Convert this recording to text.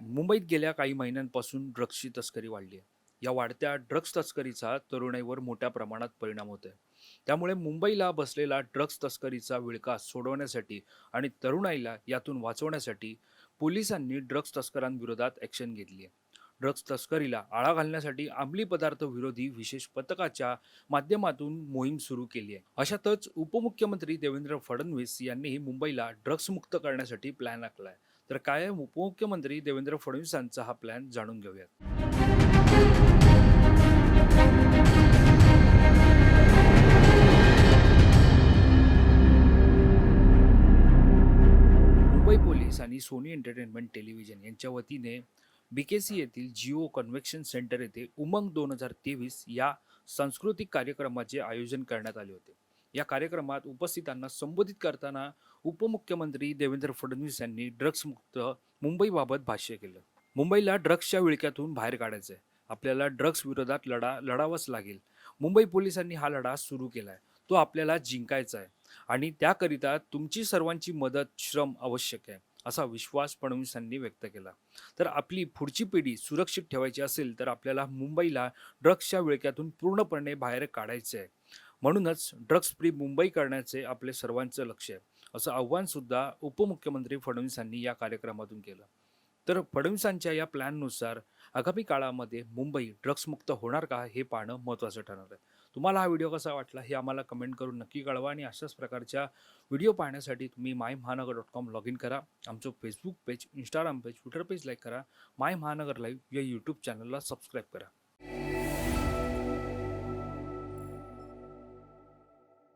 मुंबईत गेल्या काही महिन्यांपासून ड्रग्सची तस्करी वाढली आहे. या वाढत्या ड्रग्स तस्करीचा तरुणाईवर मोठ्या प्रमाणात परिणाम होत आहे त्यामुळे मुंबईला बसलेला ड्रग्स तस्करीचा विळखा सोडवण्यासाठी आणि तरुणाईला यातून वाचवण्यासाठी पोलिसांनी ड्रग्स तस्करांविरोधात ॲक्शन घेतली आहे. ड्रग्स तस्करीला आळा घालण्यासाठी अंमली पदार्थ विरोधी विशेष पथकाच्या माध्यमातून मोहीम सुरू केली आहे. अशातच उपमुख्यमंत्री देवेंद्र फडणवीस यांनीही मुंबईला ड्रग्स मुक्त करण्यासाठी प्लॅन आखला आहे तर काय आहे उपमुख्यमंत्री देवेंद्र फडणवीसांचा हा प्लॅन जाणून घेऊयात. मुंबई पोलीस आणि सोनी एंटरटेनमेंट टेलिव्हिजन यांच्या वतीने बीकेसी येथील जिओ कन्व्हेक्शन सेंटर येथे उमंग दोन हजार तेवीस या सांस्कृतिक कार्यक्रमाचे आयोजन करण्यात आले होते. या कार्यक्रमात उपस्थितांना संबोधित करताना उपमुख्यमंत्री देवेंद्र फडणवीस यांनी ड्रग्समुक्त मुंबईबाबत भाष्य केलं. मुंबईला ड्रग्सच्या विळक्यातून बाहेर काढायचं आहे आपल्याला ड्रग्स विरोधात लढा लढावाच लागेल. मुंबई पोलिसांनी हा लढा सुरू केला आहे तो आपल्याला जिंकायचा आहे आणि त्याकरिता तुमची सर्वांची मदत श्रम आवश्यक आहे असा विश्वास फडणवीसांनी व्यक्त केला. तर आपली पुढची पिढी सुरक्षित ठेवायची असेल तर आपल्याला मुंबईला ड्रग्सच्या विळक्यातून पूर्णपणे बाहेर काढायचे आहे म्हणूनच ड्रग्स फ्री मुंबई करण्याचे आपले सर्वांचं लक्ष आहे. असं आव्हानसुद्धा उपमुख्यमंत्री फडणवीसांनी या कार्यक्रमातून केलं. तर फडणवीसांच्या या प्लॅननुसार आगामी काळामध्ये मुंबई ड्रग्समुक्त होणार का हे पाहणं महत्त्वाचं ठरणार आहे. तुम्हाला हा व्हिडिओ कसा वाटला हे आम्हाला कमेंट करून नक्की कळवा आणि अशाच प्रकारच्या व्हिडिओ पाहण्यासाठी तुम्ही माय महानगर डॉट कॉम लॉग इन करा. आमचं Facebook page Instagram page Twitter page like करा. माय महानगर लाईव्ह या यूट्यूब चॅनलला सबस्क्राईब करा.